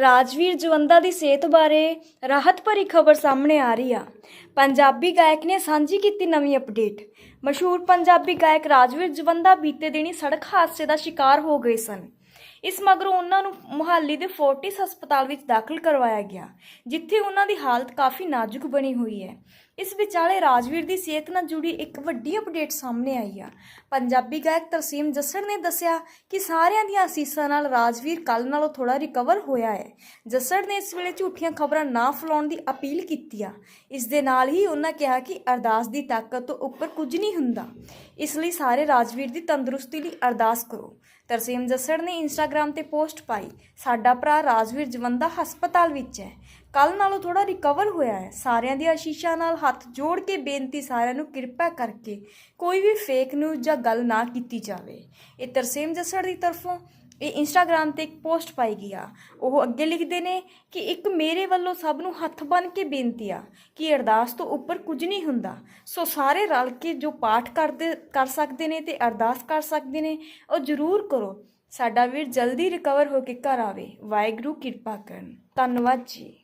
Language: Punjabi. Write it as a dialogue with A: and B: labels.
A: ਰਾਜਵੀਰ ਜਵੰਦਾ ਦੀ ਸਿਹਤ ਬਾਰੇ ਰਾਹਤ ਭਰੀ ਖਬਰ ਸਾਹਮਣੇ ਆ ਰਹੀ ਆ। ਪੰਜਾਬੀ ਗਾਇਕ ਨੇ ਸਾਂਝੀ ਕੀਤੀ ਨਵੀਂ ਅਪਡੇਟ। ਮਸ਼ਹੂਰ ਪੰਜਾਬੀ ਗਾਇਕ ਰਾਜਵੀਰ ਜਵੰਦਾ ਬੀਤੇ ਦਿਨੀ ਸੜਕ ਹਾਦਸੇ ਦਾ ਸ਼ਿਕਾਰ ਹੋ ਗਏ ਸਨ। ਇਸ ਮਗਰੋਂ ਉਹਨਾਂ ਨੂੰ ਮੁਹਾਲੀ ਦੇ ਫੋਰਟਿਸ ਹਸਪਤਾਲ ਵਿੱਚ ਦਾਖਲ ਕਰਵਾਇਆ ਗਿਆ, ਜਿੱਥੇ ਉਹਨਾਂ ਦੀ ਹਾਲਤ ਕਾਫੀ ਨਾਜ਼ੁਕ ਬਣੀ ਹੋਈ ਹੈ। ਇਸ ਵਿਚਾਲੇ ਰਾਜਵੀਰ ਦੀ ਸਿਹਤ ਨਾਲ ਜੁੜੀ ਇੱਕ ਵੱਡੀ ਅਪਡੇਟ ਸਾਹਮਣੇ ਆਈ ਆ। ਪੰਜਾਬੀ ਗਾਇਕ ਤਰਸੀਮ ਜੱਸੜ ਨੇ ਦੱਸਿਆ ਕਿ ਸਾਰਿਆਂ ਦੀਆਂ ਅਸੀਸਾਂ ਨਾਲ ਰਾਜਵੀਰ ਕੱਲ ਨਾਲੋਂ ਥੋੜਾ ਰਿਕਵਰ ਹੋਇਆ ਹੈ। ਜੱਸੜ ਨੇ ਇਸ ਵੇਲੇ ਝੂਠੀਆਂ ਖਬਰਾਂ ਨਾ ਫੈਲਾਉਣ ਦੀ ਅਪੀਲ ਕੀਤੀ ਆ। ਇਸ ਦੇ ਨਾਲ ਹੀ ਉਹਨਾਂ ਕਿਹਾ ਕਿ ਅਰਦਾਸ ਦੀ ਤਾਕਤ ਤੋਂ ਉੱਪਰ ਕੁਝ ਨਹੀਂ ਹੁੰਦਾ। ਇਸ ਲਈ ਸਾਰੇ ਰਾਜਵੀਰ ਦੀ ਤੰਦਰੁਸਤੀ ਲਈ ਅਰਦਾਸ ਕਰੋ। ਤਰਸੀਮ ਜੱਸੜ ਨੇ ਇੰਸਟਾਗ੍ਰam ਤੇ ਪੋਸਟ ਪਾਈ, ਸਾਡਾ ਭਰਾ ਰਾਜਵੀਰ ਜਵੰਦਾ ਹਸਪਤਾਲ ਵਿੱਚ ਹੈ। ਕੱਲ ਨਾਲੋਂ ਥੋੜਾ ਰਿਕਵਰ ਹੋਇਆ ਹੈ। ਸਾਰਿਆਂ ਦੀ ਆਸ਼ੀਸ਼ਾਂ ਨਾਲ ਹੱਥ ਜੋੜ ਕੇ ਬੇਨਤੀ ਸਾਰਿਆਂ ਨੂੰ ਕਿਰਪਾ ਕਰਕੇ ਕੋਈ ਵੀ ਫੇਕ ਨਿਊਜ਼ ਜਾਂ ਗੱਲ ਨਾ ਕੀਤੀ ਜਾਵੇ। ਇਹ ਤਰਸੇਮ ਜੱਸੜ ਦੀ ਤਰਫੋਂ ਇਹ ਇੰਸਟਾਗ੍ਰam ਤੇ ਇੱਕ ਪੋਸਟ ਪਾਈ ਗਈ ਆ ਉਹ ਅੱਗੇ ਲਿਖਦੇ ਨੇ ਕਿ ਇੱਕ ਮੇਰੇ ਵੱਲੋਂ ਸਭ ਨੂੰ ਹੱਥ ਬੰਨ ਕੇ ਬੇਨਤੀ ਆ ਕਿ ਅਰਦਾਸ ਤੋਂ ਉੱਪਰ ਕੁਝ ਨਹੀਂ ਹੁੰਦਾ। ਸੋ ਸਾਰੇ ਰਲ ਕੇ ਜੋ ਪਾਠ ਕਰਦੇ, ਕਰ ਸਕਦੇ ਨੇ ਤੇ ਅਰਦਾਸ ਕਰ ਸਕਦੇ ਨੇ, ਉਹ ਜ਼ਰੂਰ ਕਰੋ। ਸਾਡਾ ਵੀਰ ਜਲਦੀ ਰਿਕਵਰ ਹੋ ਕੇ ਘਰ ਆਵੇ। ਵਾਹਿਗੁਰੂ ਕਿਰਪਾ ਕਰਨ। ਧੰਨਵਾਦ ਜੀ।